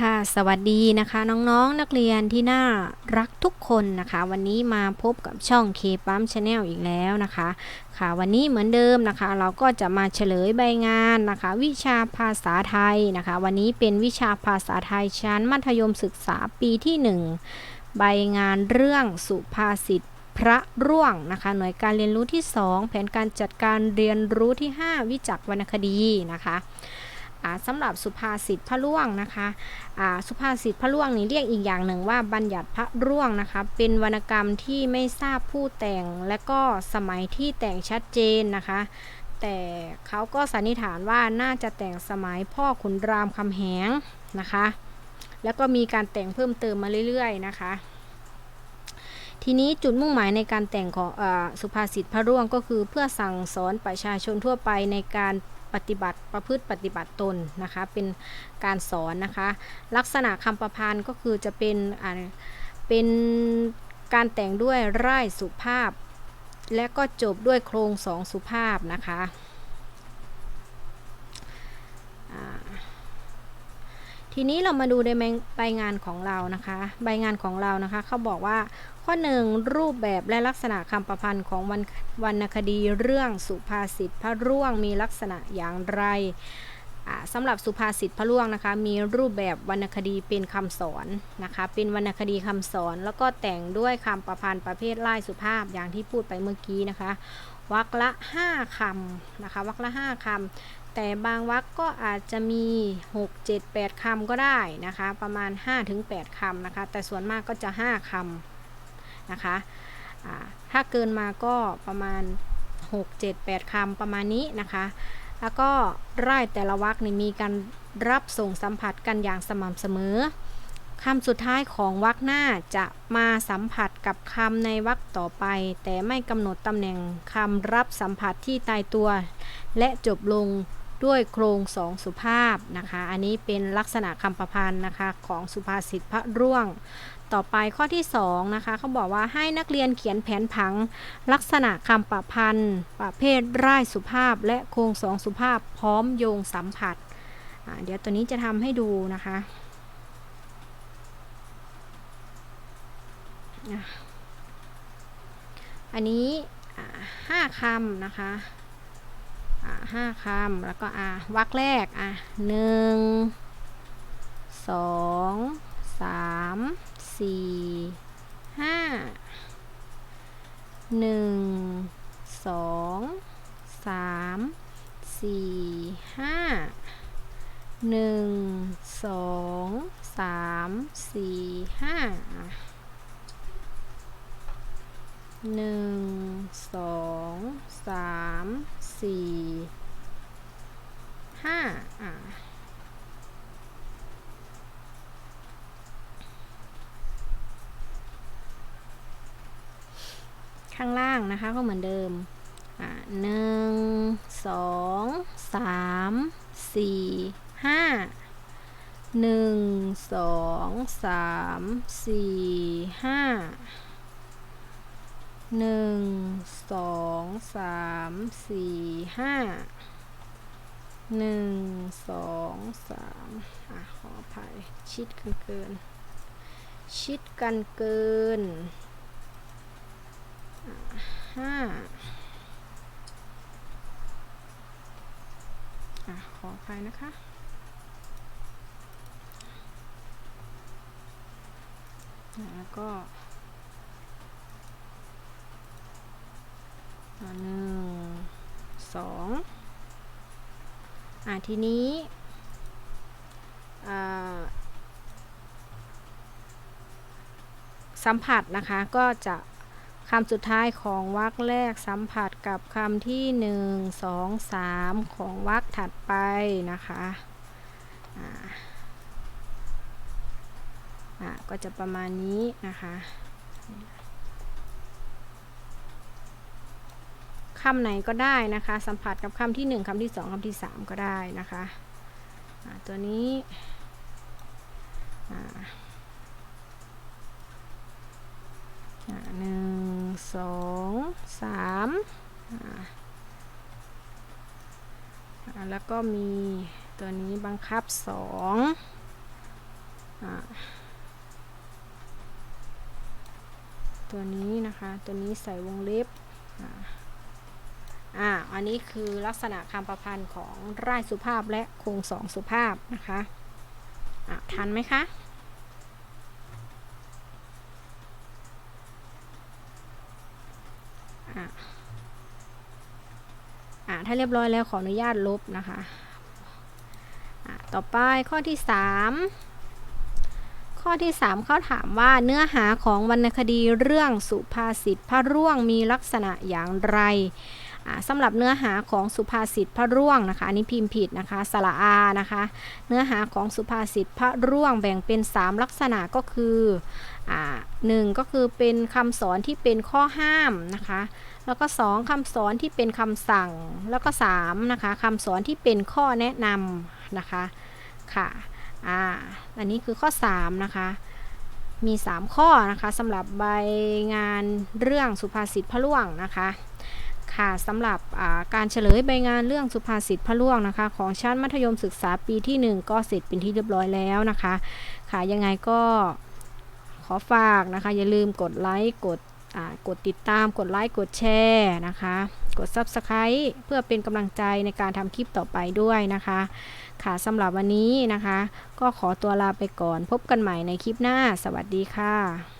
ค่ะสวัสดีนะคะน้องๆนนักเรียนที่น่ารักทุกคนนะคะ วันนี้มาพบกับช่องเคปั๊มชาแนลอีกแล้วนะคะ ค่ะวันนี้เหมือนเดิมนะคะ เราก็จะมาเฉลยใบงานนะคะ วิชาภาษาไทยนะคะ วันนี้เป็นวิชาภาษาไทยชั้นมัธยมศึกษาปีที่ 1 ใบงานเรื่องสุภาษิตพระร่วงนะคะ หน่วยการเรียนรู้ที่ 2 แผนการจัดการเรียนรู้ที่ 5 วิจักวรรณคดีนะคะ สำหรับสุภาษิตพระร่วงนะคะสุภาษิตพระร่วงนี่เรียกอีกอย่างหนึ่งว่าบัญญัติพระร่วงนะคะเป็นวรรณกรรมที่ไม่ทราบผู้แต่งและก็สมัยที่แต่งชัดเจนนะคะแต่เขาก็สันนิษฐานว่าน่าจะแต่งสมัยพ่อขุนรามคำแหงนะคะ แล้วก็มีการแต่งเพิ่มเติมมาเรื่อยๆนะคะ ทีนี้จุดมุ่งหมายในการแต่งของอสุภาษิตพระร่วงก็คือเพื่อสั่งสอนประชาชนทั่วไปในการ ปฏิบัติประพฤติปฏิบัติตนนะคะ เป็นการสอนนะคะ ลักษณะคำประพันธ์ก็คือจะเป็นเป็นการแต่งด้วยไร่สุภาพ และก็จบด้วยโครงสองสุภาพนะคะ ทีนี้เรามาดูในใบงานของเรานะคะ ใบงานของเรานะคะ เขาบอกว่าข้อหนึ่งรูปแบบและลักษณะคำประพันธ์ของวรรวรรณคดีเรื่องสุภาษิตพระร่วงมีลักษณะอย่างไรสำหรับสุภาษิตพระร่วงนะคะ มีรูปแบบวรรณคดีเป็นคำสอนนะคะ เป็นวรรณคดีคำสอน แล้วก็แต่งด้วยคำประพันธ์ประเภทไล่สุภาพอย่างที่พูดไปเมื่อกี้นะคะวรรคละ 5คำนะคะวรรคละ 5คำ แต่บางวรรคก็อาจจะมี 6 7 8คำก็ได้นะคะ ประมาณ 5-8คำนะคะ แต่ส่วนมากก็จะ 5คำนะคะถ้าเกินมาก็ประมาณ 6 7 8คำประมาณนี้นะคะ แล้วก็ไร่แต่ละวรรคนี่มีการรับส่งสัมผัสกันอย่างสม่ำเสมอคำสุดท้ายของวรรคหน้าจะมาสัมผัสกับคำในวรรคต่อไป แต่ไม่กำหนดตำแหน่งคำรับสัมผัสที่ตายตัว และจบลง ด้วยโครงสองสุภาพนะคะ อันนี้เป็นลักษณะคำประพันธ์นะคะของสุภาษิตพระร่วง ต่อไปข้อที่2นะคะเขาบอกว่าให้นักเรียนเขียนแผนผัง ลักษณะคำประพันธ์ ประเภทร่ายสุภาพ และโครงสองสุภาพพร้อมโยงสัมผัส เดี๋ยวตัวนี้จะทำให้ดูนะคะอันนี้ห้าคำนะคะ ห้าคำ แล้วก็อ่าวรรคแรกอะหนึ่งสองสามสี่ห้าหนึ่งสองสามสี่ห้าหนึ่งสองสามสี่ห้าหนึ่งสองสามสี่ ห้าอ่าข้างล่างนะคะก็เหมือนเดิมอะหนึ่งสองสามสี่ห้าหนึ่งสองสามสี่ห้าหนึ่งสองสามสี่ห้า หนึ่งสองสามอะขออภัยชิดกันเกิน ชิดกันเกินห้าอะขออภัยนะคะแล้วก็หนึ่งสอง อะทีนี้สัมผัสนะคะก็จะคำสุดท้ายของวรรคแรกสัมผัสกับคำที่หนึ่งสองสามของวรรคถัดไปนะคะก็จะประมาณนี้นะคะ คำไหนก็ได้นะคะ สัมผัสกับคำที่หนึ่งคำที่สองคำที่สามก็ได้นะคะตัวนี้หนึ่งสองสามแล้วก็มีตัวนี้บังคับสองตัวนี้นะคะ ตัวนี้ใส่วงเล็บอ่า อ่าอันนี้คือลักษณะคำประพันธ์ของร่ายสุภาพและโครงสองสุภาพนะคะอะทันไหมคะอะอะถ้าเรียบร้อยแล้วขออนุญาตลบนะคะอะต่อไปข้อที่ 3ข้อที่ 3 เขาถามว่าเนื้อหาของวรรณคดีเรื่องสุภาษิตพระร่วงมีลักษณะอย่างไร สำหรับเนื้อหาของสุภาษิตพระร่วงนะคะอันนี้พิมพ์ผิดนะคะสระอานะคะ เนื้อหาของสุภาษิตพระร่วงแบ่งเป็น 3 ลักษณะก็คือหนึ่งก็คือเป็นคำสอนที่เป็นข้อห้ามนะคะ แล้วก็ 2คำสอนที่เป็นคำสั่ง แล้วก็3นะคะคำสอนที่เป็นข้อแนะนำนะคะค่ะอ่าอันนี้คือข้อ 3 นะคะ มี 3 ข้อนะคะสำหรับใบงานเรื่องสุภาษิตพระล่วงนะคะ ค่ะสำหรับการเฉลยใบงานเรื่องสุภาษิตพระล่วงนะคะ ของชั้นมัธยมศึกษาปีที่ 1 ก็เสร็จเป็นที่เรียบร้อยแล้วนะคะ ค่ะยังไงก็ขอฝากนะคะ อย่าลืมกดไลค์กดกดติดตามกดไลค์กดแชร์นะคะ กด Subscribe เพื่อเป็นกำลังใจในการทำคลิปต่อไปด้วยนะคะ ค่ะสำหรับวันนี้นะคะ ก็ขอตัวลาไปก่อนพบกันใหม่ในคลิปหน้า สวัสดีค่ะ